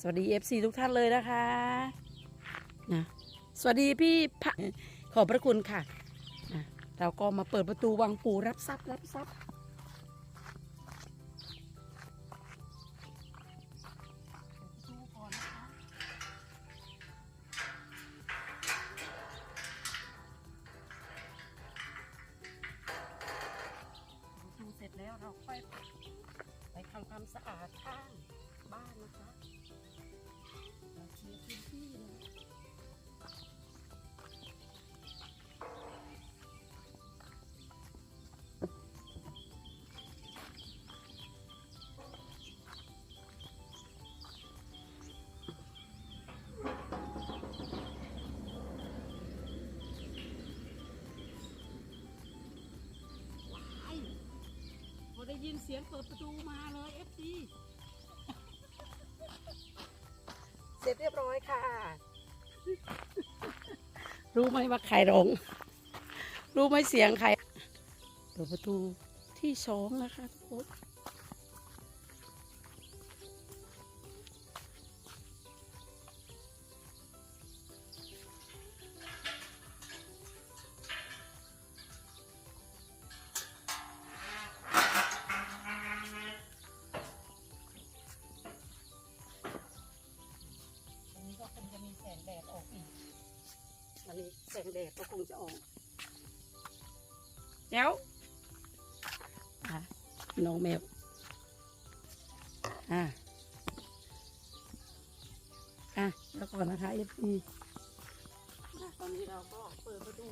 สวัสดี FC ทุกท่านเลยนะคะนะสวัสดีพี่พะขอบพระคุณค่ะนะเราก็มาเปิดประตูวังปูรับทรัพย์รับทรัพย์ สียงเปิดประตูมาเลยเอฟซีเสร็จเรียบร้อยค่ะ รู้ไหมว่าใครร้อง รู้ไหมเสียงใครเปิดประตูที่สองนะคะทุกคนอัน วันนี้แสงแดดก็คงจะออกเดี๋ยวอะน้องแมวอะอะแล้วก่อนนะคะเอฟซีตอนนี้เราก็เปิดประตู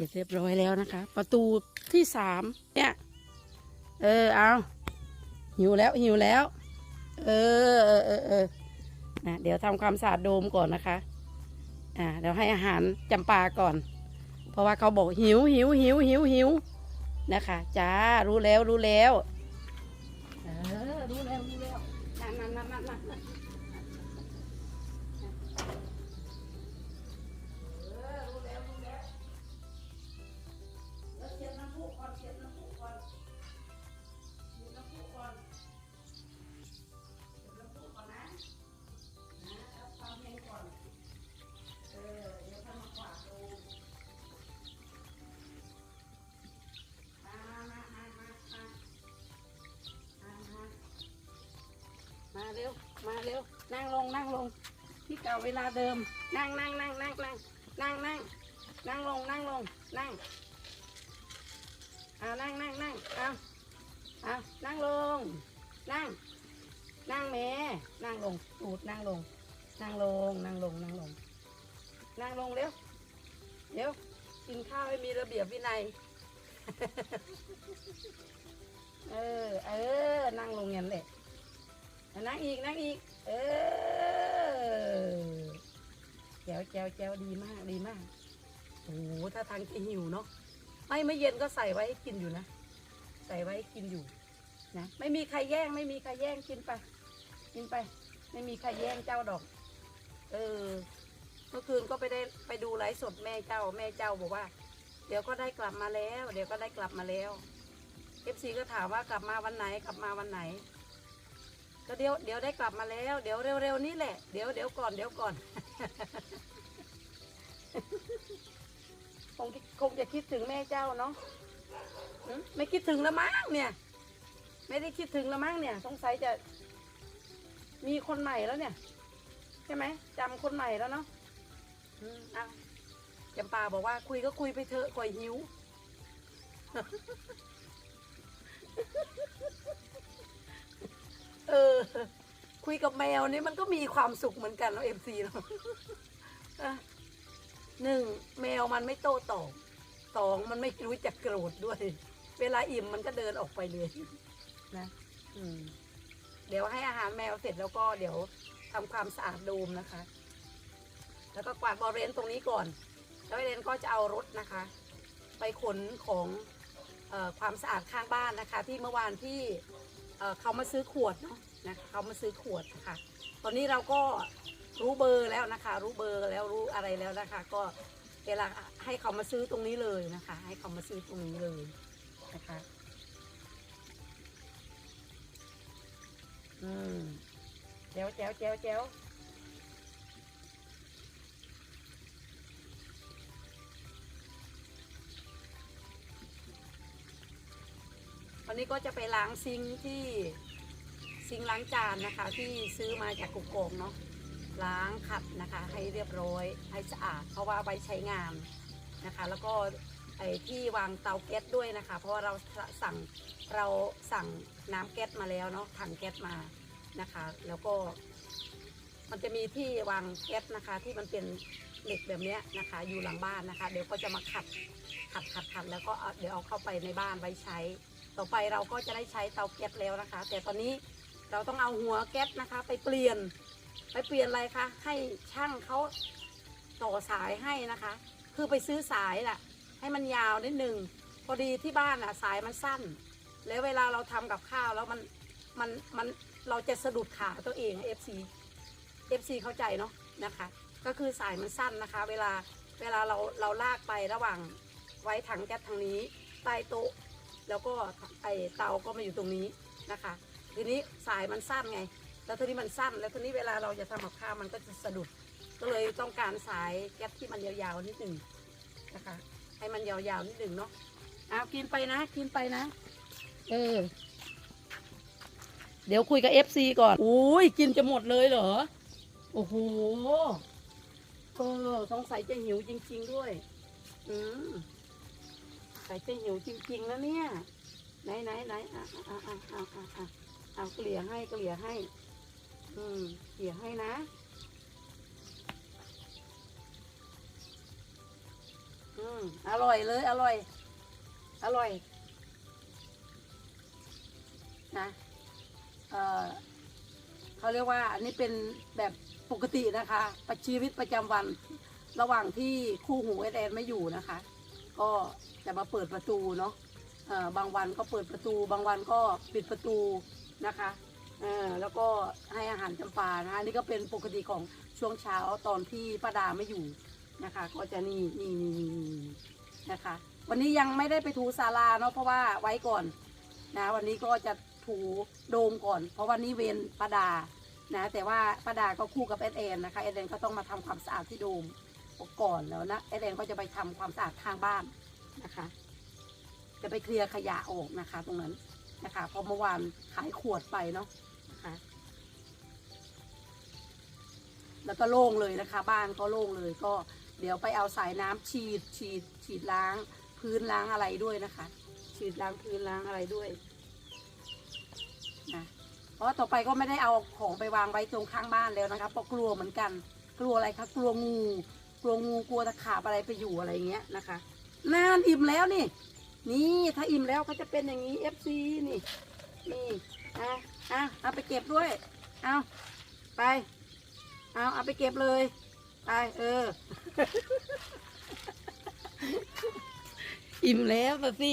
สร็จเรียบร้อยแล้วนะคะ ประตูที่สามเนี่ยเออเอาหิวแล้วหิวแล้ว เออเออเออเออนะเดี๋ยวทำความสะอาดโดมก่อนนะคะ อ่าเดี๋ยวให้อาหารจำปาก่อน เพราะว่าเขาบอกหิวหิวหิวหิวหิวนะคะจ้ารู้แล้วรู้แล้ว เออรู้แล้ว เร็วนั่งลงนั่งลง ที่เก่าเวลาเดิม นั่งนั่งนั่งนั่งนั่งนั่งนั่งนั่งลงนั่งลงนั่งเอานั่งนั่งนั่งเอาเอานั่งลง นั่ง นั่งแม่นั่งลงตูดนั่งลง นั่งลงนั่งลงนั่งลงนั่งลงเร็วเร็วกินข้าวให้มีระเบียบวินัยเออ เออ นั่งลงอย่างนั้นแหละ นั่งอีกนั่งอีก เออแจวแจวแจวดีมากดีมากโอ้โหถ้าทางจะหิวเนาะไม่ไม่เย็นก็ใส่ไว้ให้กินอยู่นะ ใส่ไว้ให้กินอยู่นะไม่มีใครแย่งไม่มีใครแย่งกินไป กินไป ไม่มีใครแย่งเจ้าดอก เออ เมื่อคืนก็ไปได้ไปดูไลฟ์สดแม่เจ้าแม่เจ้าบอกว่า เดี๋ยวก็ได้กลับมาแล้ว เดี๋ยวก็ได้กลับมาแล้วเอฟซีก็ถามว่ากลับมาวันไหนกลับมาวันไหน ก็เดี๋ยวเดี๋ยวได้กลับมาแล้ว เดี๋ยวเร็วๆนี้แหละ เดี๋ยวเดี๋ยวก่อนเดี๋ยวก่อน คงคงจะคิดถึงแม่เจ้าเนาะไม่คิดถึงล้วมั้งเนี่ย ไม่ได้คิดถึงล้วมั้งเนี่ย สงสัยจะมีคนใหม่แล้วเนี่ย ใช่ไหมจำคนใหม่แล้วเนาะอืมเอาจำปาบอกว่าคุยก็คุยไปเถอะก่อยหิว ออคุยกับแมวนี่มันก็มีความสุขเหมือนกันเนาเอ็มซีเนาะหนึ่งแมวมันไม่โต้ตอบสองมันไม่รู้จักโกรธด้วย เวลาอิ่มมันก็เดินออกไปเลยนะ อืม เดี๋ยวให้อาหารแมวเสร็จแล้วก็เดี๋ยวทำความสะอาดโดมนะคะ แล้วก็กวาดบริเวณตรงนี้ก่อน แล้วเรนก็จะเอารถนะคะ ไปขนของออความสะอาดข้างบ้านนะคะ ที่เมื่อวานที่เเขามาซื้อขวดเนาะ นะคะเขามาซื้อขวดนะคะตอนนี้เราก็รู้เบอร์แล้วนะคะ รู้เบอร์แล้วรู้อะไรแล้วนะคะ ก็เวลาให้เขามาซื้อตรงนี้เลยนะคะ ให้เขามาซื้อตรงนี้เลยนะคะอืมแจ๋วแจ๋วแจ๋วแจ๋ววันนี้ก็จะไปล้างซิงที่ ซิงล้างจานนะคะ ที่ซื้อมาจากกุกโกงเนาะล้างขัดนะคะ ให้เรียบร้อยให้สะอาด เพราะว่าไว้ใช้งานนะคะ แล้วก็ไอ้ที่วางเตาแก๊สด้วยนะคะ เพราะว่าเราสั่งเราสั่งน้ำแก๊สมาแล้วเนาะถังแก๊สมานะคะ แล้วก็ มันจะมีที่วางแก๊สนะคะ ที่มันเป็นเหล็กแบบนี้นะคะ อยู่หลังบ้านนะคะ เดี๋ยวก็จะมาขัดขัดขัดขัดแล้วก็เดี๋ยวเอาเข้าไปในบ้านไว้ใช้ ต่อไปเราก็จะได้ใช้เตาแก๊สแล้วนะคะ แต่ตอนนี้ เราต้องเอาหัวแก๊สนะคะ ไปเปลี่ยน ไปเปลี่ยนอะไรคะให้ช่างเขาต่อสายให้นะคะ คือไปซื้อสายแหละให้มันยาวนิดนึงพอดีที่บ้านอะสายมันสั้น แล้วเวลาเราทำกับข้าวแล้วมันมันมันเราจะสะดุดขาตัวเอง FC FC เข้าใจเนาะนะคะ ก็คือสายมันสั้นนะคะ เวลาเวลาเราเราลากไประหว่างไว้ถังแก๊สทางนี้ใต้โต๊ะ แล้วก็ไอเตาก็มาอยู่ตรงนี้นะคะ ทีนี้สายมันสั้นไง แล้วทีนี้มันสั้น แล้วทีนี้เวลาเราจะทำกับข้าวมันก็จะสะดุด ก็เลยต้องการสายแก๊สที่มันยาวๆนิดหนึ่งนะคะ ให้มันยาวๆนิดหนึ่งเนาะเอากินไปนะ กินไปนะ เออ เดี๋ยวคุยกับ FC ก่อนอุ้ยกินจะหมดเลยเหรอ โอ้โหเออสงสัยจะหิวจริง ๆด้วย อืมใส่จะหิวจริงๆแล้วเนี่ย ไหนไหนไหนอะอะอะอะอะอะ เอาเกลี่ยให้เกลี่ยให้ อืมเกลี่ยให้นะ อืมอร่อยเลย อร่อย อร่อยนะเออเขาเรียกว่าอันนี้เป็นแบบปกตินะคะ ประชีวิตประจำวันระหว่างที่คู่หูไอแดนไม่อยู่นะคะ ก็จะมาเปิดประตูเนาะบางวันก็เปิดประตู บางวันก็ปิดประตู นะคะเออแล้วก็ให้อาหารจำปานะคะนี่ก็เป็นปกติของช่วงเช้าตอนที่ป้าดาไม่อยู่นะคะ ก็จะนี่นี่นี่นี่นะคะ วันนี้ยังไม่ได้ไปถูศาลาเนาะเพราะว่าไว้ก่อนนะวันนี้ก็จะถูโดมก่อน เพราะวันนี้เวรป้าดานะแต่ว่าป้าดาก็คู่กับเอเนนะคะเอเนก็ต้องมาทำความสะอาดที่โดมก่อนแล้วนะเอเนก็จะไปทำความสะอาดข้างบ้านนะคะ จะไปเคลียร์ขยะออกนะคะ ตรงนั้น นะคะเพราะเมื่อวานขายขวดไปเนาะนะคะแล้วก็โล่งเลยนะคะ บ้านก็โล่งเลยก็เดี๋ยวไปเอาสายน้ำฉีดฉีดฉีดล้างพื้นล้างอะไรด้วยนะคะ ฉีดล้างพื้นล้างอะไรด้วยนะเพราะต่อไปก็ไม่ได้เอาของไปวางไว้ตรงข้างบ้านแล้วนะคะเพราะกลัวเหมือนกัน กลัวอะไรคะกลัวงู กลัวงูกลัวตะขาบอะไรไปอยู่อะไรเงี้ยนะคะนานอิ่มแล้วนี่ นี่ถ้าอิ่มแล้วก็จะเป็นอย่างนี้เอฟซีนี่นี่อะอะเอาไปเก็บด้วย เอาไป เอาเอาไปเก็บเลย ไป เออ อิ่มแล้วปะสิ